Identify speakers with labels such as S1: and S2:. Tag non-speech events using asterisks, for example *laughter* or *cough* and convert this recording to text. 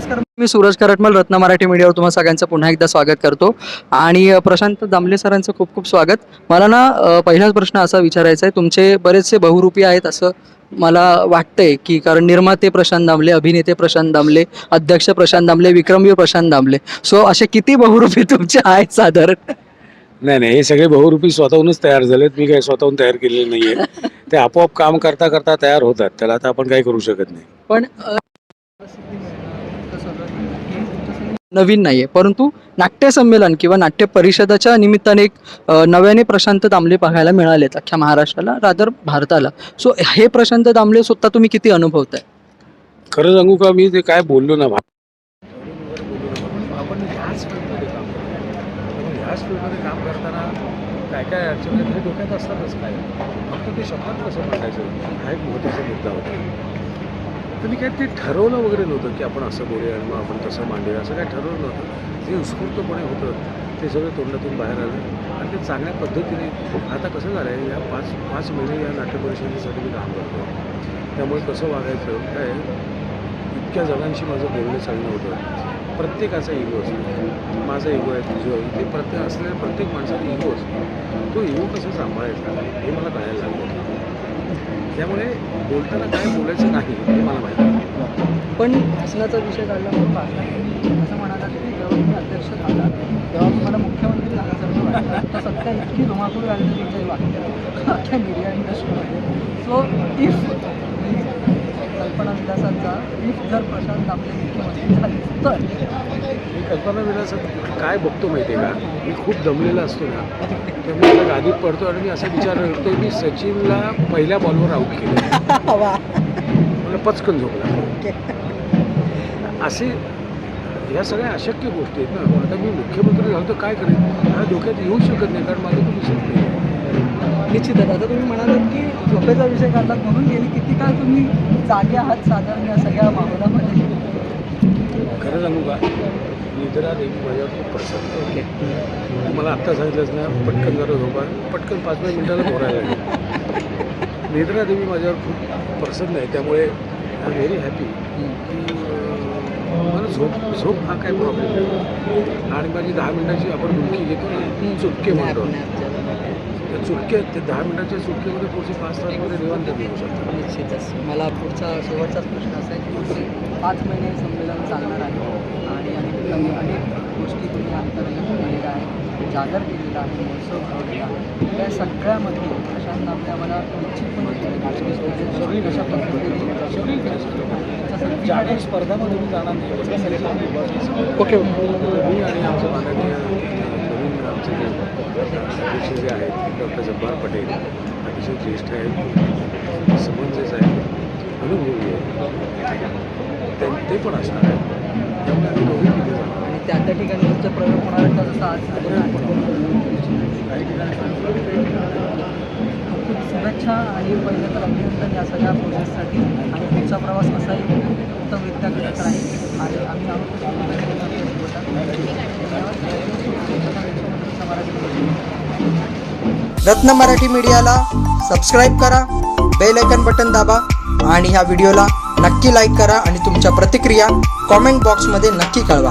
S1: नमस्कार. मी सूरज करटमल रत्न मराठी मीडियावर तुम्हा सगळ्यांचं पुन्हा एकदा स्वागत करतो. आणि प्रशांत दामले सरांचं खूप खूप स्वागत. मला ना पहिलाच प्रश्न असा विचारायचा आहे तुमचे बरेचसे बहुरूपी आहेत असं मला वाटतंय की कारण निर्माते प्रशांत दामले अभिनेते प्रशांत दामले अध्यक्ष प्रशांत दामले विक्रमवीर प्रशांत दामले. सो असे किती बहुरूपी तुमचे आहेत साधारण?
S2: नाही नाही हे सगळे बहुरूपी स्वतःहूनच तयार झालेत. मी काही स्वतःहून तयार केलेले नाहीये. ते आपोआप काम करता करता तयार होतात. त्याला आता आपण काही करू शकत नाही.
S1: पण नवीन नाहीये. परंतु नाट्य संमेलन किंवा नाट्य परिषदाच्या निमित्ताने एक नव्याने प्रशांत दामले पाहायला मिळालेत अख्ख्या महाराष्ट्राला रादर भारताला. सो हे प्रशांत दामले स्वतः तुम्ही किती अनुभवताय?
S2: खरं सांगू का मी ते काय बोललो ना भा-
S3: आपण ह्याच फील्डमध्ये काम करतो. आपण ह्याच फील्डमध्ये काम करताना काय काय अडचणी हे डोक्यात असतातच काय. फक्त ते शब्दात कसं मांडायचं? हा एक महत्त्वाचा मुद्दा होता. तर मी काय ते ठरवलं वगैरे नव्हतं की आपण असं बोलूया आणि मग आपण तसं मांडूया? असं काय ठरवलं नव्हतं. जे उत्स्फूर्तपणे होतं ते सगळं तोंडातून बाहेर आलं. आणि ते चांगल्या पद्धतीने आता कसं झालं आहे या पाच पाच महिने या नाट्य परिषदेसाठी मी काम करतो त्यामुळे कसं वागायचं काय इतक्या जणांशी माझं बोलणं चालणं होतं. प्रत्येकाचा इगो असतो. माझा इगो आहे तुझं. आहे ते प्रत्येक असलेल्या प्रत्येक माणसाचा इगो असतो. तो इगो कसा सांभाळायचा हे मला कळायला त्यामुळे बोलताना काय बोलायचं नाही हे मला माहिती
S1: पण भाषणाचा विषय काढला म्हणून भाषणात असं म्हणाला की जेव्हा तुम्ही अध्यक्ष झाला. तेव्हा तुम्हाला मुख्यमंत्री झाल्यासारखं वाटतं सध्या इतकी धुमाकूळ घालण्याचं तुमचं वाटतं अख्ख्या मीडिया इंडस्ट्रीमध्ये सो इफ कल्पना विलासांचा जर प्रशांत दामले मुख्यमंत्री झाले तर?
S3: मी कल्पना विलासात काय बघतो माहिती आहे का? मी खूप दमलेला असतो ना तर मी आता गादीत पडतो आणि मी असा विचार करतो मी सचिनला पहिल्या बॉलवर आऊट केलं. *laughs* मला पचकन झोपला. असे ह्या सगळ्या अशक्य गोष्टी आहेत ना आता मी मुख्यमंत्री झालो तर काय करेन? हा डोक्यात येऊ शकत नाही कारण माझं नाही.
S1: निश्चितच आता तुम्ही म्हणालात की झोपेचा विषय काढलात म्हणून गेली. किती काळ तुम्ही जागे आहात साधारण या सगळ्या माहोलामध्ये
S3: खरं सांगू का? निद्रा देवी माझ्यावर खूप प्रसन्न आहे. मला आत्ता सांगितलंच ना पटकन जरा झोपा. पटकन पाच पाच मिनिटाला भरायला लागेल. निद्रा देवी माझ्यावर खूप प्रसन्न आहे. त्यामुळे आय एम व्हेरी हॅपी की मला झोप झोप हा काय प्रॉब्लेम नाही. आणि माझी दहा मिनिटाची आपण डुलकी घेतो ना चुटके म्हणतो. त्या चुटके ते दहा मिनिटाच्या चुटकेमध्ये पुढचे पाच तासमध्ये निवांत मिळू शकतात
S1: निश्चितच. मला पुढचा शेवटचाच प्रश्न असा आहे की पुढचे पाच महिने संमेलन चालणार आहे. आणि अनेक अनेक गोष्टी तुम्ही अंतर्गत केलेल्या आहेत. जागर केलेला आहे महोत्सव भरवलेला आहे. त्या सगळ्यामध्ये नामले आम्हाला निश्चितपणे कशा पद्धतीने
S3: जाहीर स्पर्धामध्ये जाणार नाही.
S1: ओके.
S3: मी आणि आमचे माननीय अध्यक्ष जे आहेत डॉक्टर जब्बार पटेल अतिशय ज्येष्ठ आहेत समंजस आहेत अनुभवी आहेत ते- पण असणार आहेत त्यामुळे आम्ही दोघे तिथे जाणार
S1: आणि त्या त्या ठिकाणी तुमचा प्रयोग होणार आहे का? जसं आज
S3: काही ठिकाणी
S1: शुभेच्छा आणि पहिलं तर अभिनंदन या सगळ्या प्रोजेक्टसाठी आणि पुढचा प्रवास असाही उत्तमरित्या करत राहील आणि आम्ही आहोत रत्न मराठी मीडियाला सबस्क्राईब करा बेल आयकन बटन दाबा आणि ह्या व्हिडिओला नक्की लाईक करा आणि तुमच्या प्रतिक्रिया कॉमेंट बॉक्समध्ये नक्की कळवा.